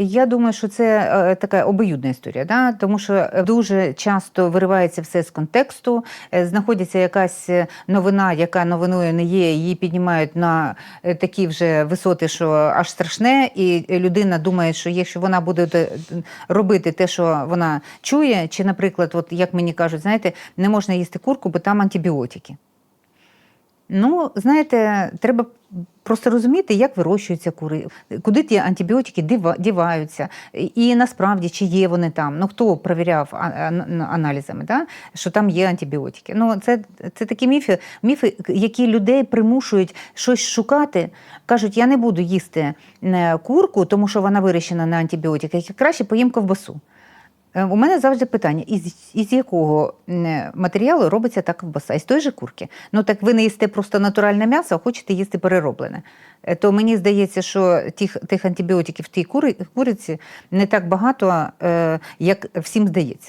Я думаю, що це е, така обоюдна історія, да? тому що дуже часто виривається все з контексту, е, знаходиться якась новина, яка новиною не є, її піднімають на е, такі вже висоти, що аж страшне, і людина думає, що якщо вона буде робити те, що вона чує, чи, наприклад, от як мені кажуть, знаєте, не можна їсти курку, бо там антибіотики. Ну, знаєте, треба просто розуміти, як вирощуються кури, куди ті антибіотики діваються, і насправді чи є вони там. Ну хто перевіряв аналізами, да? що там є антибіотики. Ну, це, це такі міфи, міфи, які людей примушують щось шукати. Кажуть, я не буду їсти е, курку, тому що вона вирощена на антибіотиках. Краще поїм ковбасу. Е, У мене завжди питання: із, із якого матеріалу робиться та ковбаса? Із той же курки. Ну так ви не їсте просто натуральне м'ясо, а хочете їсти перероблене. Е, То мені здається, що тих, тих антибіотиків в тій кури, куриці не так багато, е, як всім здається.